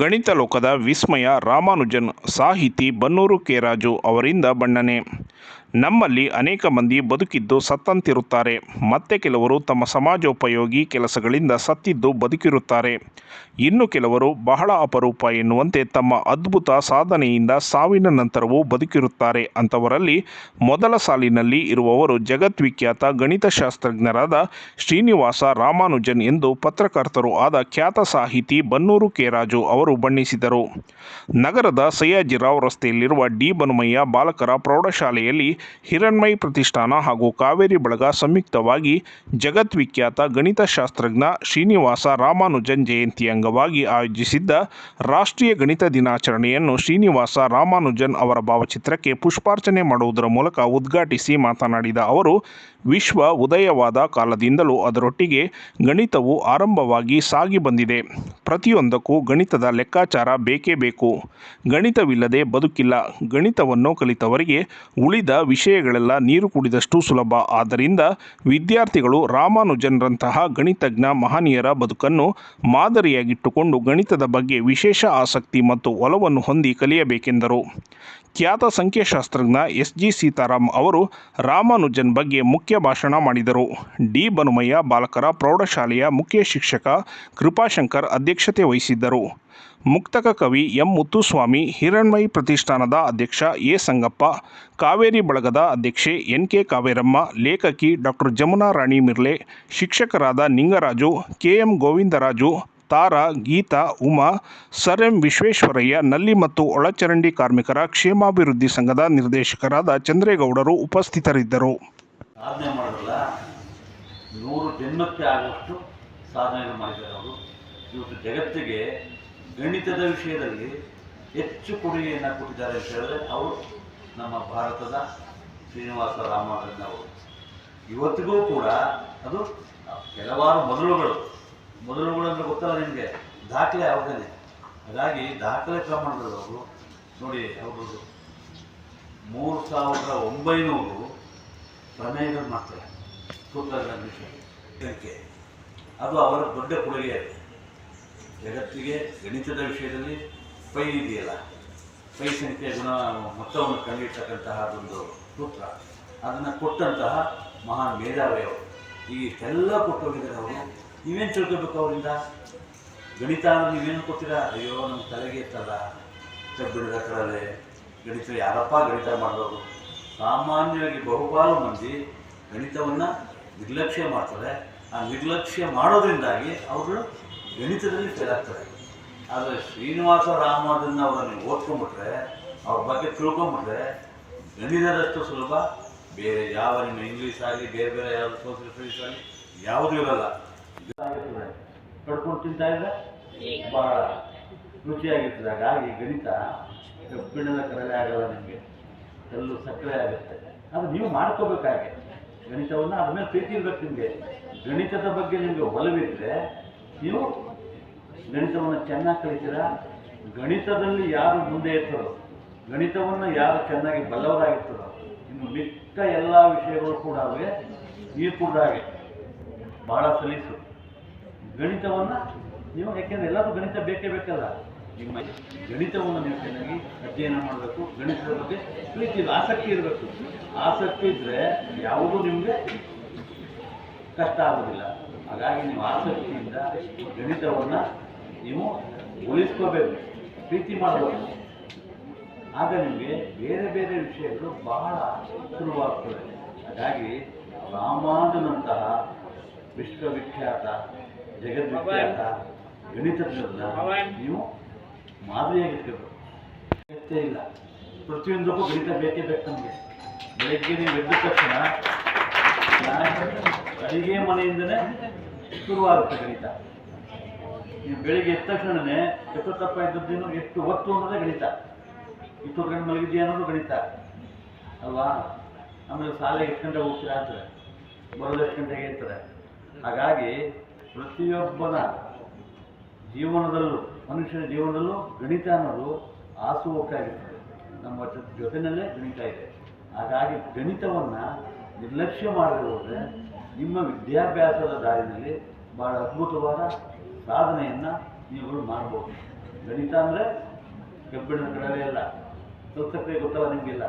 ಗಣಿತ ಲೋಕದ ವಿಸ್ಮಯ ರಾಮಾನುಜನ್ ಸಾಹಿತಿ ಬನ್ನೂರು ಕೆ ರಾಜು ಅವರಿಂದ ಬಣ್ಣನೆ. ನಮ್ಮಲ್ಲಿ ಅನೇಕ ಮಂದಿ ಬದುಕಿದ್ದು ಸತ್ತಂತಿರುತ್ತಾರೆ. ಮತ್ತೆ ಕೆಲವರು ತಮ್ಮ ಸಮಾಜೋಪಯೋಗಿ ಕೆಲಸಗಳಿಂದ ಸತ್ತಿದ್ದು ಬದುಕಿರುತ್ತಾರೆ. ಇನ್ನು ಕೆಲವರು ಬಹಳ ಅಪರೂಪ ಎನ್ನುವಂತೆ ತಮ್ಮ ಅದ್ಭುತ ಸಾಧನೆಯಿಂದ ಸಾವಿನ ನಂತರವೂ ಬದುಕಿರುತ್ತಾರೆ. ಅಂಥವರಲ್ಲಿ ಮೊದಲ ಸಾಲಿನಲ್ಲಿ ಇರುವವರು ಜಗದ್ವಿಖ್ಯಾತ ಗಣಿತಶಾಸ್ತ್ರಜ್ಞರಾದ ಶ್ರೀನಿವಾಸ ರಾಮಾನುಜನ್ ಎಂದು ಪತ್ರಕರ್ತರು ಆದ ಖ್ಯಾತ ಸಾಹಿತಿ ಬನ್ನೂರು ಕೆ. ರಾಜು ಅವರು ಬಣ್ಣಿಸಿದರು. ನಗರದ ಸಯ್ಯಾಜಿರಾವ್ ರಸ್ತೆಯಲ್ಲಿರುವ ಡಿ. ಬನುಮಯ್ಯ ಬಾಲಕರ ಪ್ರೌಢಶಾಲೆಯಲ್ಲಿ ಹಿರಣ್ಮಯ್ ಪ್ರತಿಷ್ಠಾನ ಹಾಗೂ ಕಾವೇರಿ ಬಳಗ ಸಂಯುಕ್ತವಾಗಿ ಜಗದ್ವಿಖ್ಯಾತ ಗಣಿತಶಾಸ್ತ್ರಜ್ಞ ಶ್ರೀನಿವಾಸ ರಾಮಾನುಜನ್ ಜಯಂತಿ ಅಂಗವಾಗಿ ಆಯೋಜಿಸಿದ್ದ ರಾಷ್ಟ್ರೀಯ ಗಣಿತ ದಿನಾಚರಣೆಯನ್ನು ಶ್ರೀನಿವಾಸ ರಾಮಾನುಜನ್ ಅವರ ಭಾವಚಿತ್ರಕ್ಕೆ ಪುಷ್ಪಾರ್ಚನೆ ಮಾಡುವುದರ ಮೂಲಕ ಉದ್ಘಾಟಿಸಿ ಮಾತನಾಡಿದ ಅವರು, ವಿಶ್ವ ಉದಯವಾದ ಕಾಲದಿಂದಲೂ ಅದರೊಟ್ಟಿಗೆ ಗಣಿತವು ಆರಂಭವಾಗಿ ಸಾಗಿ ಬಂದಿದೆ. ಪ್ರತಿಯೊಂದಕ್ಕೂ ಗಣಿತದ ಲೆಕ್ಕಾಚಾರ ಬೇಕೇ ಬೇಕು. ಗಣಿತವಿಲ್ಲದೆ ಬದುಕಿಲ್ಲ. ಗಣಿತವನ್ನು ಕಲಿತವರಿಗೆ ಉಳಿದ ವಿಷಯಗಳೆಲ್ಲ ನೀರು ಕುಡಿದಷ್ಟು ಸುಲಭ. ಆದ್ದರಿಂದ ವಿದ್ಯಾರ್ಥಿಗಳು ರಾಮಾನುಜನ್ರಂತಹ ಗಣಿತಜ್ಞ ಮಹನೀಯರ ಬದುಕನ್ನು ಮಾದರಿಯಾಗಿಟ್ಟುಕೊಂಡು ಗಣಿತದ ಬಗ್ಗೆ ವಿಶೇಷ ಆಸಕ್ತಿ ಮತ್ತು ಒಲವನ್ನು ಹೊಂದಿ ಕಲಿಯಬೇಕೆಂದರು. ಖ್ಯಾತ ಸಂಖ್ಯಾಶಾಸ್ತ್ರಜ್ಞ ಎಸ್. ಜಿ. ಸೀತಾರಾಮ್ ಅವರು ರಾಮಾನುಜನ್ ಬಗ್ಗೆ ಮುಖ್ಯ ಭಾಷಣ ಮಾಡಿದರು. ಡಿ. ಬನುಮಯ್ಯ, ಬಾಲಕರ ಪ್ರೌಢಶಾಲೆಯ ಮುಖ್ಯ ಶಿಕ್ಷಕ ಕೃಪಾಶಂಕರ್ ಅಧ್ಯಕ್ಷತೆ ವಹಿಸಿದ್ದರು. ಮುಕ್ತಕ ಕವಿ ಎಂ ಮುತ್ತುಸ್ವಾಮಿ ಹಿರಣ್ಮಯ್ ಪ್ರತಿಷ್ಠಾನದ ಅಧ್ಯಕ್ಷ ಎ ಸಂಗಪ್ಪ, ಕಾವೇರಿ ಬಳಗದ ಅಧ್ಯಕ್ಷೆ ಎನ್ ಕೆ ಕಾವೇರಮ್ಮ, ಲೇಖಕಿ ಡಾಕ್ಟರ್ ಜಮುನಾ ರಾಣಿ ಮಿರ್ಲೆ, ಶಿಕ್ಷಕರಾದ Ningaraju, K M Govindaraju, Tara, Geetha, Uma, sir M Visvesvaraya, ನಲ್ಲಿ ಮತ್ತು ಒಳಚರಂಡಿ ಕಾರ್ಮಿಕರ ಕ್ಷೇಮಾಭಿವೃದ್ಧಿ ಸಂಘದ ನಿರ್ದೇಶಕರಾದ ಚಂದ್ರೇಗೌಡರು ಉಪಸ್ಥಿತರಿದ್ದರು. ಮಾಡಿದ್ದಾರೆ ಅವರು. ಇವತ್ತು ಜಗತ್ತಿಗೆ ಗಣಿತದ ವಿಷಯದಲ್ಲಿ ಹೆಚ್ಚು ಕೊಡುಗೆಯನ್ನು ಕೊಟ್ಟಿದ್ದಾರೆ ಅಂತ ಹೇಳಿದ್ರೆ ಅವರು ನಮ್ಮ ಭಾರತದ ಶ್ರೀನಿವಾಸ ರಾಮಾನುಜನ್ ಅವರು ಇವತ್ತಿಗೂ ಕೂಡ ಅದು ಕೆಲವಾರು ಮೊದಲುಗಳು ಮೊದಲುಗಳು ಅಂದರೆ ಗೊತ್ತಲ್ಲ ನಿಮಗೆ, ದಾಖಲೆ ಅವ್ರದ್ದೇನೆ ಹಾಗಾಗಿ ದಾಖಲೆ ಪ್ರಮಾಣದಲ್ಲಿ ಅವರು ನೋಡಿ ಅವ್ರದ್ದು ಮೂರು ಸಾವಿರದ ಒಂಬೈನೂರು ಪ್ರಮೇಯಗಳು ಮಾಡ್ತಾರೆ. ಸೂತ್ರಗಳ ಅದು ಅವರ ದೊಡ್ಡ ಕೊಡುಗೆ ಅದು ಜಗತ್ತಿಗೆ ಗಣಿತದ ವಿಷಯದಲ್ಲಿ ಪೈ ಇದೆಯಲ್ಲ? ಪೈ ಸಂಖ್ಯೆ ಗುಣ ಮೊತ್ತವನ್ನು ಕಂಡಿರ್ತಕ್ಕಂತಹ ಅದೊಂದು ಸೂತ್ರ. ಅದನ್ನು ಕೊಟ್ಟಂತಹ ಮಹಾನ್ ಮೇಧಾವಿ ಅವರು. ಈ ಕೊಟ್ಟು ಹೋಗಿದ್ದಾರೆ ಅವರು. ನೀವೇನು ತಿಳ್ಕೊಬೇಕು ಅವರಿಂದ? ಗಣಿತ ನೀವೇನು ಕೊಟ್ಟಿರಾ? ಅಯ್ಯೋ ನಮ್ಮ ತಲೆಗೆ ಇತ್ತಲ್ಲ. ಕಬ್ಬಿಣದ ಕಡಲೆ ಗಣಿತ, ಯಾರಪ್ಪ ಗಣಿತ ಮಾಡೋದು? ಸಾಮಾನ್ಯವಾಗಿ ಬಹುಪಾಲು ಮಂದಿ ಗಣಿತವನ್ನು ನಿರ್ಲಕ್ಷ್ಯ ಮಾಡ್ತಾರೆ. ಆ ನಿರ್ಲಕ್ಷ್ಯ ಮಾಡೋದ್ರಿಂದಾಗಿ ಅವರು ಗಣಿತದಲ್ಲಿ ಫೇಲ್ ಆಗ್ತಾರೆ. ಆದರೆ ಶ್ರೀನಿವಾಸ ರಾಮಾನುಜನ್ ಅವರನ್ನು ಓದ್ಕೊಂಡ್ಬಿಟ್ರೆ ಅವ್ರ ಬಗ್ಗೆ ತಿಳ್ಕೊಂಬಿಟ್ರೆ ಗಣಿತದಷ್ಟು ಸುಲಭ. ಬೇರೆ ಯಾವ ನಿಮ್ಮ ಇಂಗ್ಲೀಷ್ ಆಗಲಿ ಬೇರೆ ಬೇರೆ ಯಾವುದು ಸೋಷಿಯಲ್ ಸ್ಟಡೀಸ್ ಆಗಲಿ ಯಾವುದೂ ಇರಲ್ಲ. ಇದಾಗಿರ್ತದೆ. ಕಡ್ಕೊಂಡು ತಿಂತಾ ಇದ್ರೆ ಭಾಳ ರುಚಿಯಾಗಿರ್ತದೆ. ಹಾಗಾಗಿ ಗಣಿತ ಕಬ್ಬಿಣದ ಕಡಲೆ ಆಗಲ್ಲ ನಿಮಗೆ. ಕಲ್ಲು ಸಕ್ಕರೆ ಆಗುತ್ತೆ. ಅದು ನೀವು ಮಾಡ್ಕೋಬೇಕಾಗೆ ಗಣಿತವನ್ನು ಅದ್ರ ಮೇಲೆ ಪ್ರೀತಿ ಇರಬೇಕು ನಿಮಗೆ. ಗಣಿತದ ಬಗ್ಗೆ ನಿಮಗೆ ಒಲವಿದ್ರೆ ನೀವು ಗಣಿತವನ್ನು ಚೆನ್ನಾಗಿ ಕಲಿತೀರಾ? ಗಣಿತದಲ್ಲಿ ಯಾರು ಮುಂದೆ ಇರ್ತಾರೋ, ಗಣಿತವನ್ನು ಯಾರು ಚೆನ್ನಾಗಿ ಬಲ್ಲವರಾಗಿರ್ತಾರೋ, ಇನ್ನು ಮಿಕ್ಕ ಎಲ್ಲ ವಿಷಯಗಳು ಕೂಡ ಅವೇ, ನೀರು ಕೂಡ ಹಾಗೆ. ಭಾಳ ಸಲೀಸು. ಗಣಿತವನ್ನು ನೀವು, ಯಾಕೆಂದರೆ ಎಲ್ಲರೂ ಗಣಿತ ಬೇಕೇ ಬೇಕಲ್ಲ. ನಿಮ್ಮ ಗಣಿತವನ್ನು ನೀವು ಚೆನ್ನಾಗಿ ಅಧ್ಯಯನ ಮಾಡಬೇಕು, ಗಣಿತದ ಬಗ್ಗೆ ಪ್ರೀತಿ ಆಸಕ್ತಿ ಇರಬೇಕು. ಆಸಕ್ತಿ ಇದ್ದರೆ ಯಾವುದೂ ನಿಮಗೆ ಕಷ್ಟ ಆಗೋದಿಲ್ಲ. ಹಾಗಾಗಿ ನೀವು ಆಸಕ್ತಿಯಿಂದ ಗಣಿತವನ್ನು ನೀವು ಉಳಿಸ್ಕೋಬೇಕು ಪ್ರೀತಿ ಮಾಡಬೇಕು ಆಗ ನಿಮಗೆ ಬೇರೆ ಬೇರೆ ವಿಷಯಗಳು ಬಹಳ ಶುರುವಾಗ್ತದೆ ಹಾಗಾಗಿ ರಾಮಾನುನಂತಹ ವಿಶ್ವವಿಖ್ಯಾತ ಜಗದ್ವಿಖ್ಯಾತ ಗಣಿತಜ್ಞರನ್ನ ನೀವು ಮಾದರಿಯಾಗಿರ್ಬೇಕು. ಅಗತ್ಯ ಇಲ್ಲ. ಪ್ರತಿಯೊಂದಕ್ಕೂ ಗಣಿತ ಬೇಕೇ ಬೇಕು ನಮಗೆ. ಬೆಳಗ್ಗೆ ನೀವು ಎದ್ದ ತಕ್ಷಣ ಅಡಿಗೆ ಮನೆಯಿಂದನೇ ಶುರುವಾಗುತ್ತೆ ಗಣಿತ. ಬೆಳಿಗ್ಗೆ ಎದ್ದ ತಕ್ಷಣನೇ ಎಷ್ಟೊತ್ತಪ್ಪ ಇದ್ದದ್ದೇನು ಎಷ್ಟು? ಹೊತ್ತು ಅನ್ನೋದೇ ಗಣಿತ. ಇಷ್ಟೊತ್ತು ಗಂಟೆ ಮಲಗಿದ್ಯಾ ಅನ್ನೋದು ಗಣಿತ. ಅಲ್ವಾ? ಆಮೇಲೆ ಶಾಲೆ ಎಷ್ಟು ಗಂಟೆ ಹೋಗ್ತೀರಾ ಅಂತಾರೆ. ಬರೋದು ಎಷ್ಟು ಗಂಟೆಗೆ ಇರ್ತಾರೆ ಹಾಗಾಗಿ ಪ್ರತಿಯೊಬ್ಬನ ಜೀವನದಲ್ಲೂ, ಮನುಷ್ಯನ ಜೀವನದಲ್ಲೂ ಗಣಿತ ಅನ್ನೋದು ಆಸುವಕ್ಕಾಗಿರ್ತದೆ. ನಮ್ಮ ಜೊತೆಯಲ್ಲೇ ಗಣಿತ ಇದೆ. ಹಾಗಾಗಿ ಗಣಿತವನ್ನು ನಿರ್ಲಕ್ಷ್ಯ ಮಾಡದೆ ನಿಮ್ಮ ವಿದ್ಯಾಭ್ಯಾಸದ ದಾರಿನಲ್ಲಿ ಭಾಳ ಅದ್ಭುತವಾದ ಸಾಧನೆಯನ್ನು ನೀವುಗಳು ಮಾಡ್ಬೋದು. ಗಣಿತ ಅಂದರೆ ಕಬ್ಬಿಣದ ಕಡಲೆ ಇಲ್ಲ ಸಂಸ್ಕೃತಿ ಗೊತ್ತಲ್ಲ ನಿಮಗಿಲ್ಲ.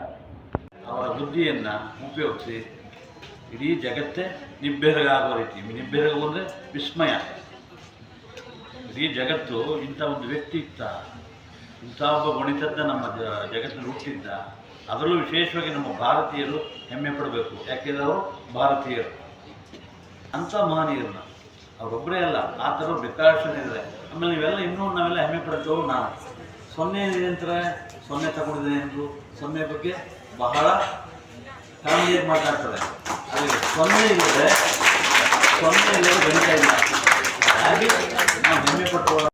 ಅವರ ಬುದ್ಧಿಯನ್ನು ಉಪಯೋಗಿಸಿ ಇಡೀ ಜಗತ್ತೇ ನಿಬ್ಬೆರಗ ಆಗೋ ರೀತಿ, ನಿಬ್ಬೆರಗು ಅಂದರೆ ವಿಸ್ಮಯ. ಇಡೀ ಜಗತ್ತು ಇಂಥ ಒಂದು ವ್ಯಕ್ತಿ ಇತ್ತ ಇಂಥ ಒಬ್ಬ ಗಣಿತಜ್ಞ ನಮ್ಮ ಜ- ಜಗತ್ತಿನಲ್ಲಿ ಹುಟ್ಟಿದ್ದ, ಅದರಲ್ಲೂ ವಿಶೇಷವಾಗಿ ನಮ್ಮ ಭಾರತೀಯರು ಹೆಮ್ಮೆ ಪಡಬೇಕು. ಯಾಕೆಂದರೆ ಅವರು ಭಾರತೀಯರು. ಅಂಥ ಮಹನೀಯರನ್ನ ಅವರೊಬ್ಬರೇ ಅಲ್ಲ, ಆ ಥರ ಬೇಕಾದಷ್ಟು ಇದ್ದಾರೆ. ಆಮೇಲೆ ಇವೆಲ್ಲ ಇನ್ನೂ ನಾವೆಲ್ಲ ಹೆಮ್ಮೆ ಪಡ್ತೇವೆ ನಾ ಸೊನ್ನೆ ಇದೆ ಅಂತಾರೆ, ಸೊನ್ನೆ ತಗೊಂಡಿದೆ ಎಂದು ಸೊನ್ನೆ ಬಗ್ಗೆ ಬಹಳ ಕಾಮಿಯಾಗಿ ಮಾತಾಡ್ತಾರೆ. ಅಲ್ಲಿ ಸೊನ್ನೆ ಇಲ್ಲದೆ ಸೊನ್ನೆ ಇಲ್ಲದೆ ಗಣಿತ ಇಲ್ಲ. ಹಾಗೆ ನಾವು ಹೆಮ್ಮೆ ಪಟ್ಟುವ